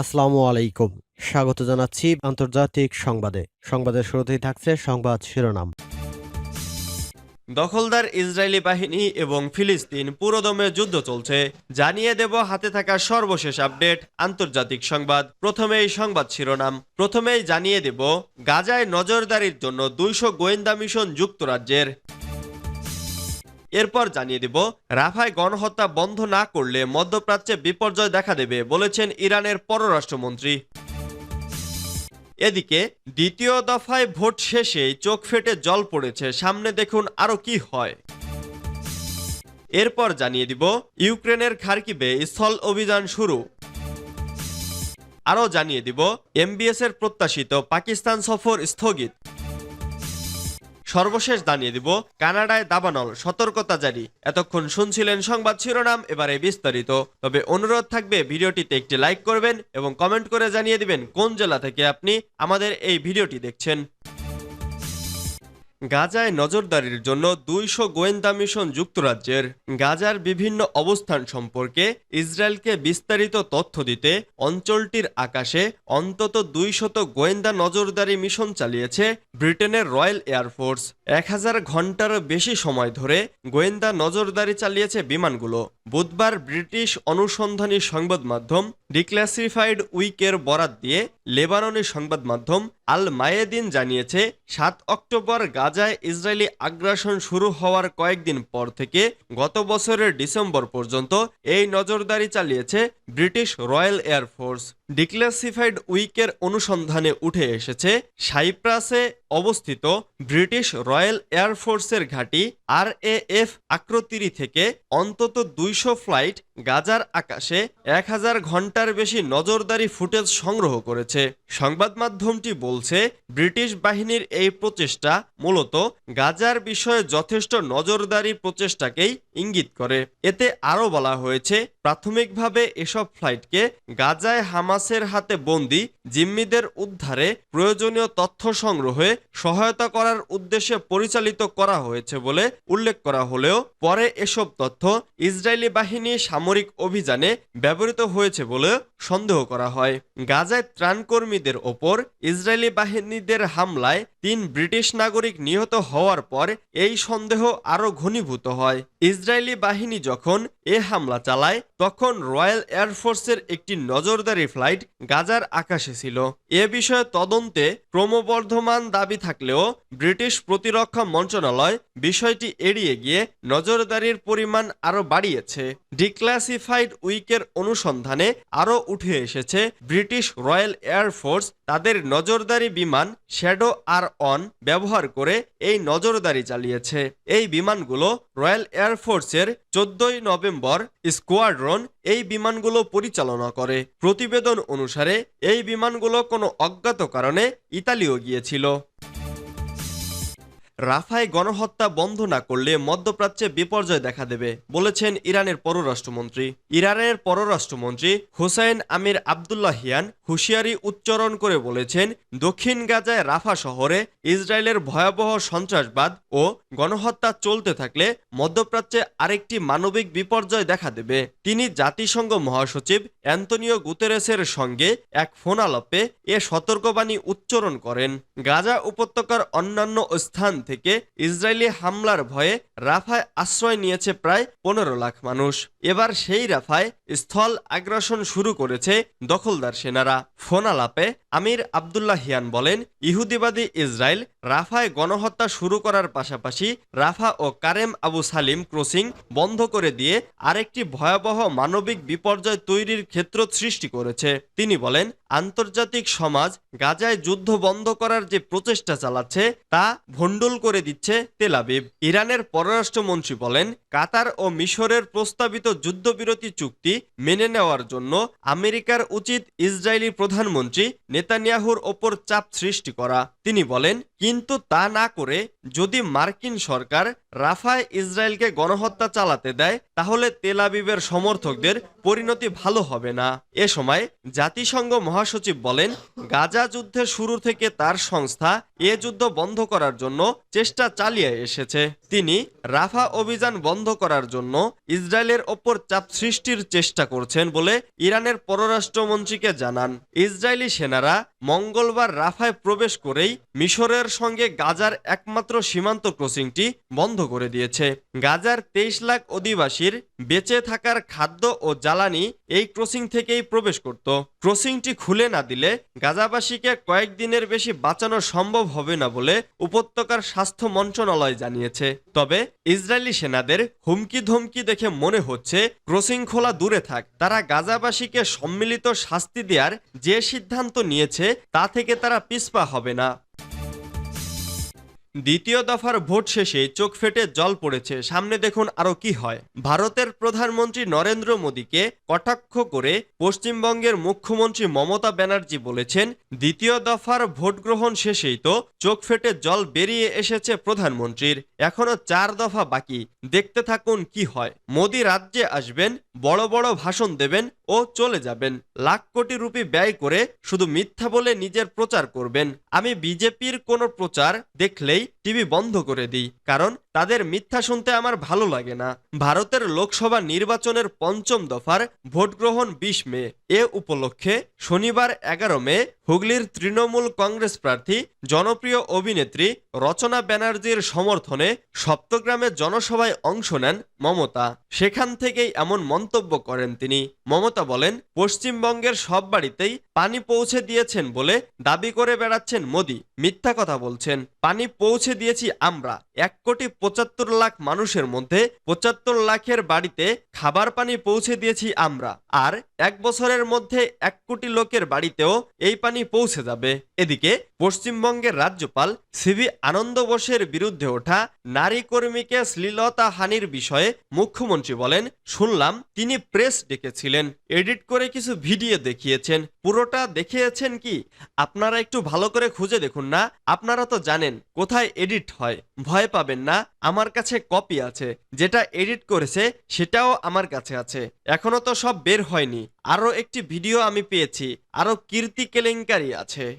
আসসালামু আলাইকুম। স্বাগত জানাচ্ছি আন্তর্জাতিক সংবাদে। সংবাদের শুরুতেই থাকছে সংবাদ শিরোনাম। দখলদার ইসরায়েলি বাহিনী এবং ফিলিস্তিন পুরোদমে যুদ্ধ চলছে। জানিয়ে দেব হাতে থাকা সর্বশেষ আপডেট, আন্তর্জাতিক সংবাদ। প্রথমে এই সংবাদ শিরোনাম। প্রথমেই জানিয়ে দেব, গাজায় নজরদারির জন্য দুইশো গোয়েন্দা মিশন যুক্তরাজ্যের। এরপর জানিয়ে দিব, রাফায় গণহত্যা বন্ধ না করলে মধ্যপ্রাচ্যে বিপর্যয় দেখা দেবে বলেছেন ইরানের পররাষ্ট্রমন্ত্রী। এদিকে, দ্বিতীয় দফায় ভোট শেষেই চোখ ফেটে জল পড়েছে, সামনে দেখুন আরও কি হয়। এরপর জানিয়ে দিব, ইউক্রেনের খার্কিবে স্থল অভিযান শুরু। আরও জানিয়ে দিব, এমবিএস এর প্রত্যাশিত পাকিস্তান সফর স্থগিত। সর্বশেষ জানিয়ে দিব, কানাডায় দাবানল, সতর্কতা জারি। এতক্ষণ শুনছিলেন সংবাদ শিরোনাম, এবারে বিস্তারিত। তবে অনুরোধ থাকবে, ভিডিওটিতে একটি লাইক করবেন এবং কমেন্ট করে জানিয়ে দিবেন কোন জেলা থেকে আপনি আমাদের এই ভিডিওটি দেখছেন। গাজায় নজরদারির জন্য দুইশো গোয়েন্দা মিশন যুক্তরাজ্যের গাজার বিভিন্ন অবস্থান সম্পর্কে ইসরায়েলকে বিস্তারিত তথ্য দিতে অঞ্চলটির আকাশে অন্তত দুইশত গোয়েন্দা নজরদারি মিশন চালিয়েছে ব্রিটেনের রয়্যাল এয়ারফোর্স এক হাজার ঘন্টারও বেশি সময় ধরে গোয়েন্দা নজরদারি চালিয়েছে বিমানগুলো। বুধবার ব্রিটিশ অনুসন্ধানী সংবাদ মাধ্যম ডিক্লাসিফাইড উইকের বরাত দিয়ে লেবাননি সংবাদ মাধ্যম আল মায়েদিন জানিয়েছে, সাত অক্টোবর গাজায় ইসরায়েলি আগ্রাসন শুরু হওয়ার কয়েকদিন পর থেকে গত বছরের ডিসেম্বর পর্যন্ত এই নজরদারি চালিয়েছে British Royal Air Force declassified উইকের অনুসন্ধানে উঠে এসেছে, সাইপ্রাসে অবস্থিত ব্রিটিশ রয়্যাল এয়ারফোর্সের ঘাঁটি আর এ এফ আক্রতিরি থেকে অন্তত দুইশো ফ্লাইট গাজার আকাশে এক হাজার ঘণ্টার বেশি নজরদারি ফুটেজ সংগ্রহ করেছে। সংবাদ মাধ্যমটি বলছে ব্রিটিশ বাহিনীর এই প্রচেষ্টা মূলত গাজার বিষয়ে যথেষ্ট নজরদারি প্রচেষ্টাকেই ইঙ্গিত করে। এতে আরও বলা হয়েছে, প্রাথমিকভাবে এসব ফ্লাইটকে গাজায় হামাসের হাতে বন্দি জিম্মিদের উদ্ধারে প্রয়োজনীয় তথ্য সংগ্রহে সহায়তা করার উদ্দেশ্যে পরিচালিত করা হয়েছে বলে উল্লেখ করা হলেও পরে এসব তথ্য ইসরায়েলি বাহিনী সামরিক অভিযানে ব্যবহৃত হয়েছে বলে সন্দেহ করা হয়। গাজায় ত্রাণকর্মীদের ওপর ইসরায়েলি বাহিনীদের হামলায় তিন ব্রিটিশ নাগরিক নিহত হওয়ার পর এই সন্দেহ আরও ঘনীভূত হয়। ইসরায়েলি বাহিনী যখন এ হামলা চালায় তখন রয়্যাল এয়ারফোর্সের একটি নজরদারি ফ্লাইট গাজার আকাশে ছিল। এ বিষয়ে তদন্তে ক্রমবর্ধমান দাবি থাকলেও ব্রিটিশ প্রতিরক্ষা মন্ত্রণালয় বিষয়টি এড়িয়ে গিয়ে নজরদারির পরিমাণ আরও বাড়িয়েছে। ডিক্লাসিফাইড উইকের অনুসন্ধানে আরও উঠে এসেছে, ব্রিটিশ রয়্যাল এয়ারফোর্স তাদের নজরদারি বিমান শ্যাডো আর অন ব্যবহার করে এই নজরদারি চালিয়েছে। এই বিমানগুলো রয়্যাল এয়ারফোর্সের চোদ্দই নভেম্বর স্কোয়াড্রন এই বিমানগুলো পরিচালনা করে। প্রতিবেদন অনুসারে এই বিমানগুলো কোনো অজ্ঞাত কারণে ইতালিও গিয়েছিল। রাফায় গণহত্যা বন্ধ না করলে মধ্যপ্রাচ্যে বিপর্যয় দেখা দেবে, বলেছেন ইরানের পররাষ্ট্রমন্ত্রী। ইরানের পররাষ্ট্রমন্ত্রী হুসাইন আমির আবদুল্লাহিয়ান হুঁশিয়ারি উচ্চারণ করে বলেছেন, দক্ষিণ গাজায় রাফা শহরে ইসরায়েলের ভয়াবহ সন্ত্রাসবাদ ও গণহত্যা চলতে থাকলে মধ্যপ্রাচ্যে আরেকটি মানবিক বিপর্যয় দেখা দেবে। তিনি জাতিসংঘ মহাসচিব অ্যান্তনিও গুতেরেসের সঙ্গে এক ফোনালাপে এ সতর্কবাণী উচ্চারণ করেন, গাজা উপত্যকার অন্যান্য স্থান থেকে ইসরায়েলি হামলার ভয়ে রাফায় আশ্রয় নিয়েছে প্রায় পনেরো লাখ মানুষ। এবার সেই রাফায় স্থল আগ্রাসন শুরু করেছে দখলদার সেনারা। ফোনালাপে আমির আবদুল্লাহ হিয়ান বলেন, ইহুদিবাদী ইসরায়েল রাফায় গণহত্যা শুরু করার পাশাপাশি রাফা ও কারেম আবু সালিম ক্রসিং বন্ধ করে দিয়ে আরেকটি ভয়াবহ মানবিক বিপর্যয় তৈরির ক্ষেত্র সৃষ্টি করেছে। তিনি বলেন, আন্তর্জাতিক সমাজ গাজায় যুদ্ধ বন্ধ করার যে প্রচেষ্টা চালাচ্ছে, তা ভণ্ডুল করে দিচ্ছে তেলাবিব ইরানের পররাষ্ট্রমন্ত্রী বলেন, কাতার ও মিশরের প্রস্তাবিত যুদ্ধবিরতি চুক্তি মেনে নেওয়ার জন্য আমেরিকার উচিত ইসরায়েলি প্রধানমন্ত্রী নেতানিয়াহুর ওপর চাপ সৃষ্টি করা। তিনি বলেন, কিন্তু তা না করে যদি মার্কিন সরকার রাফায় ইসরায়েলকে গণহত্যা চালাতে দেয়, তাহলে তেল আবিবের সমর্থকদের পরিণতি ভালো হবে না। এ সময় জাতিসংঘ মহাসচিব বলেন, গাজা যুদ্ধের শুরু থেকে তার সংস্থা এ যুদ্ধ বন্ধ করার জন্য চেষ্টা চালিয়ে এসেছে। তিনি রাফা অভিযান বন্ধ করার জন্য ইসরায়েলের ওপর চাপ সৃষ্টির চেষ্টা করছেন বলে ইরানের পররাষ্ট্রমন্ত্রীকে জানান। ইসরায়েলি সেনারা মঙ্গলবার রাফায় প্রবেশ করেই মিশরের সঙ্গে গাজার একমাত্র সীমান্ত ক্রসিংটি বন্ধ করে দিয়েছে। গাজার তেইশ লাখ অধিবাসীর বেঁচে থাকার খাদ্য ও জ্বালানি এই ক্রসিং থেকেই প্রবেশ করত। ক্রসিংটি খুলে না দিলে গাজাবাসীকে কয়েকদিনের বেশি বাঁচানো সম্ভব হবে না বলে উপত্যকার স্বাস্থ্য মন্ত্রণালয় জানিয়েছে। তবে ইসরায়েলি সেনাদের হুমকি ধমকি দেখে মনে হচ্ছে ক্রসিং খোলা দূরে থাক। তারা গাজাবাসীকে সম্মিলিত শাস্তি দেওয়ার যে সিদ্ধান্ত নিয়েছে, তা থেকে তারা পিছপা হবে না। দ্বিতীয় দফার ভোট শেষে চোখ ফেটে জল পড়েছে। সামনে দেখুন আরও কি হয়। ভারতের প্রধানমন্ত্রী নরেন্দ্র মোদীকে কটাক্ষ করে পশ্চিমবঙ্গের মুখ্যমন্ত্রী মমতা ব্যানার্জি বলেছেন, দ্বিতীয় দফার ভোট গ্রহণ শেষেই তো চোখ ফেটে জল বেরিয়ে এসেছে প্রধানমন্ত্রীর। এখনও চার দফা বাকি। দেখতে থাকুন কি হয়। মোদী রাজ্যে আসবেন, বড় বড় ভাষণ দেবেন ও চলে যাবেন। লাখ কোটি রুপি ব্যয় করে শুধু মিথ্যা বলে নিজের প্রচার করবেন। আমি বিজেপির কোনো প্রচার দেখলেই right? টিভি বন্ধ করে দিই, কারণ তাদের মিথ্যা শুনতে আমার ভালো লাগে না। ভারতের লোকসভা নির্বাচনের পঞ্চম দফার ভোট গ্রহণ বিশ মে, এ উপলক্ষে শনিবার এগারো মে, হুগলির তৃণমূল কংগ্রেস প্রার্থী, জনপ্রিয় অভিনেত্রী রচনা ব্যানার্জির সমর্থনে সপ্তগ্রামে জনসভায় অংশ নেন মমতা। সেখান থেকেই এমন মন্তব্য করেন তিনি। মমতা বলেন, পশ্চিমবঙ্গের সব বাড়িতেই পানি পৌঁছে দিয়েছেন বলে দাবি করে বেড়াচ্ছেন মোদী। মিথ্যা কথা বলছেন। পানি পৌঁছে দিয়েছি আমরা। এক কোটি পঁচাত্তর লাখ মানুষের মধ্যে পঁচাত্তর লাখের বাড়িতে খাবার পানি পৌঁছে দিয়েছি আমরা, আর এক বছরের মধ্যে এক কোটি লোকের বাড়িতেও এই পানি পৌঁছে যাবে। এদিকে পশ্চিমবঙ্গের রাজ্যপাল সিভি আনন্দ বোসের বিরুদ্ধে ওঠা নারী কর্মীকে শ্লীলতা হানির বিষয়ে মুখ্যমন্ত্রী বলেন, শুনলাম তিনি প্রেস ডেকেছিলেন, এডিট করে কিছু ভিডিও দেখিয়েছেন, পুরোটা দেখিয়েছেন কি? আপনারা একটু ভালো করে খুঁজে দেখুন না? আপনারা তো জানেন কোথায় এডিট হয়। ভয় পাবেন না, আমার কাছে কপি আছে। যেটা এডিট করেছে, সেটাও আমার কাছে আছে। এখনও তো সব বের হয়নি। আরও একটি ভিডিও আমি পেয়েছি। আরও কীর্তি কেলেঙ্কারি আছে।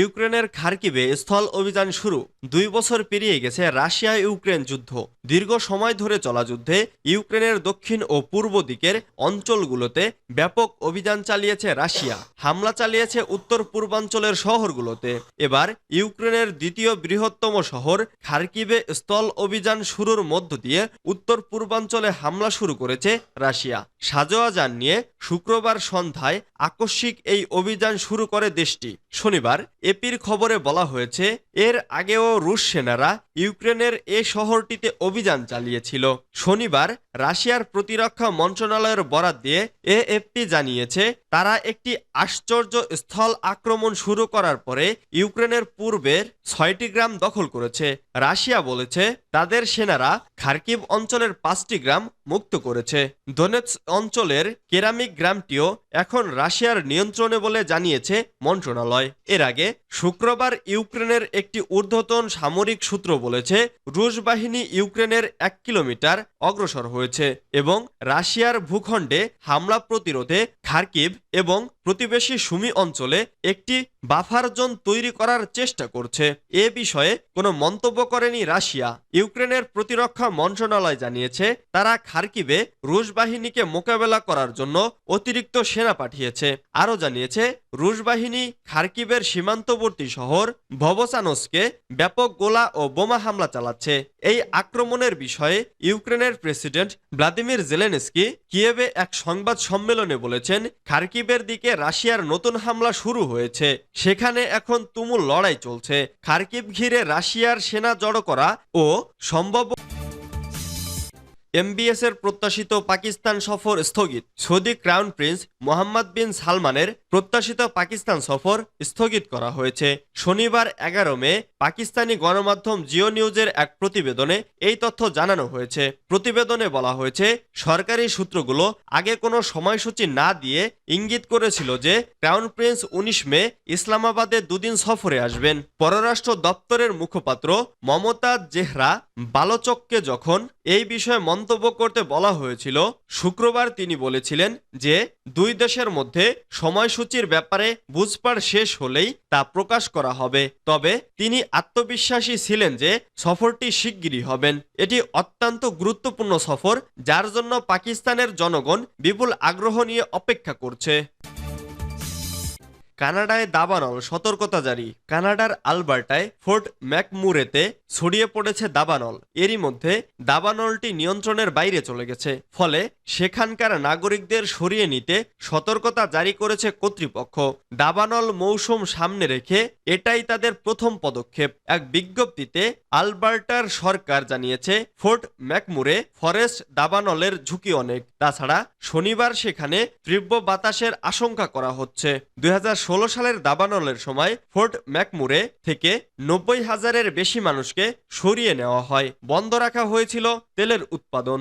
ইউক্রেনের খার্কিবে স্থল অভিযান শুরু। দুই বছর পেরিয়ে গেছে রাশিয়া ইউক্রেন যুদ্ধ। দীর্ঘ সময় ধরে চলা যুদ্ধে ইউক্রেনের দক্ষিণ ও পূর্ব দিকের অঞ্চলগুলোতে ব্যাপক অভিযান চালিয়েছে রাশিয়া। হামলা চালিয়েছে উত্তর পূর্বাঞ্চলের শহরগুলোতে। এবার ইউক্রেনের দ্বিতীয় বৃহত্তম শহর খার্কিবে স্থল অভিযান শুরুর মধ্য দিয়ে উত্তর পূর্বাঞ্চলে হামলা শুরু করেছে রাশিয়া। সাজোয়া যান নিয়ে শুক্রবার সন্ধ্যায় আকস্মিক এই অভিযান শুরু করে দেশটি। শনিবার এপির খবরে বলা হয়েছে, এর আগেও রুশ সেনারা ইউক্রেনের এ শহরটিতে অভিযান চালিয়েছিল। শনিবার রাশিয়ার প্রতিরক্ষা মন্ত্রণালয়ের বরাত দিয়ে এএফপি জানিয়েছে, তারা একটি আশ্চর্য স্থল আক্রমণ শুরু করার পরে ইউক্রেনের পূর্বের ছয়টি গ্রাম দখল করেছে। রাশিয়া বলেছে, তাদের সেনারা খার্কিভ অঞ্চলের পাঁচটি গ্রাম মুক্ত করেছে। দোনেৎস অঞ্চলের কেরামিক গ্রামটিও এখন রাশিয়ার নিয়ন্ত্রণে বলে জানিয়েছে মন্ত্রণালয়। এর আগে শুক্রবার ইউক্রেনের একটি ঊর্ধ্বতন সামরিক সূত্র বলেছে, রুশ বাহিনী ইউক্রেনের এক কিলোমিটার অগ্রসর হয়েছে এবং রাশিয়ার ভূখণ্ডে হামলা প্রতিরোধে খার্কিভ এবং প্রতিবেশী সুমি অঞ্চলে একটি বাফার জোন তৈরি করার চেষ্টা করছে। এ বিষয়ে কোনো মন্তব্য করেনি রাশিয়া। ইউক্রেনের প্রতিরক্ষা মন্ত্রণালয় জানিয়েছে, তারা খার্কিবে রুশ বাহিনীকে মোকাবেলা করার জন্য অতিরিক্ত সেনা পাঠিয়েছে। আরও জানিয়েছে, রুশ বাহিনী খার্কিবের সীমান্তবর্তী শহর ভবসানসকে ব্যাপক গোলা ও বোমা হামলা চালাচ্ছে। এই আক্রমণের বিষয়ে ইউক্রেনের প্রেসিডেন্ট ভ্লাদিমির জেলেনস্কি কিয়েভে এক সংবাদ সম্মেলনে বলেছেন খার্কিবের দিকে রাশিয়ার নতুন হামলা শুরু হয়েছে। সেখানে এখন তুমুল লড়াই চলছে। খার্কিব ঘিরে রাশিয়ার সেনা জড়ো করা ও সম্ভব এমবিএস এর প্রত্যাশিত পাকিস্তান সফর স্থগিত। Saudi crown prince Mohammed bin সালমানের প্রত্যাশিত পাকিস্তান সফর স্থগিত করা হয়েছে। শনিবার এগারো মে পাকিস্তানি গণমাধ্যম জিও নিউজের এক প্রতিবেদনে এই তথ্য জানানো হয়েছে। প্রতিবেদনে বলা হয়েছে, সরকারি সূত্রগুলো আগে কোনো সময়সূচি না দিয়ে ইঙ্গিত করেছিল যে ক্রাউন প্রিন্স উনিশ মে ইসলামাবাদে দুদিন সফরে আসবেন। পররাষ্ট্র দপ্তরের মুখপাত্র মমতা জেহরা বালোচককে যখন এই বিষয়ে মন্তব্য করতে বলা হয়েছিল, শুক্রবার তিনি বলেছিলেন যে, দুই দেশের মধ্যে সময়সূচির ব্যাপারে বুঝপাড় শেষ হলেই তা প্রকাশ করা হবে। তবে তিনি আত্মবিশ্বাসী ছিলেন যে, সফরটি শিগগিরই হবেন। এটি অত্যন্ত গুরুত্বপূর্ণ সফর, যার জন্য পাকিস্তানের জনগণ বিপুল আগ্রহ নিয়ে অপেক্ষা করছে। কানাডায় দাবানল সতর্কতা জারি। কানাডার আলবার্টায় ফোর্ট ম্যাকমুরেতে ছড়িয়ে পড়েছে দাবানল। এরই মধ্যে দাবানলটি নিয়ন্ত্রণের বাইরে চলে গেছে। ফলে সেখানকার নাগরিকদের সরিয়ে নিতে সতর্কতা জারি করেছে কর্তৃপক্ষ। দাবানল মৌসুম সামনে রেখে এটাই তাদের প্রথম পদক্ষেপ। এক বিজ্ঞপ্তিতে আলবার্টার সরকার জানিয়েছে, ফোর্ট ম্যাকমুরে ফরেস্ট দাবানলের ঝুঁকি অনেক। তাছাড়া শনিবার সেখানে তীব্র বাতাসের আশঙ্কা করা হচ্ছে। দুই হাজার ষোলো সালের দাবানলের সময় ফোর্ট ম্যাকমুরে থেকে নব্বই হাজারের বেশি মানুষকে সরিয়ে নেওয়া হয়। বন্ধ রাখা হয়েছিল তেলের উৎপাদন।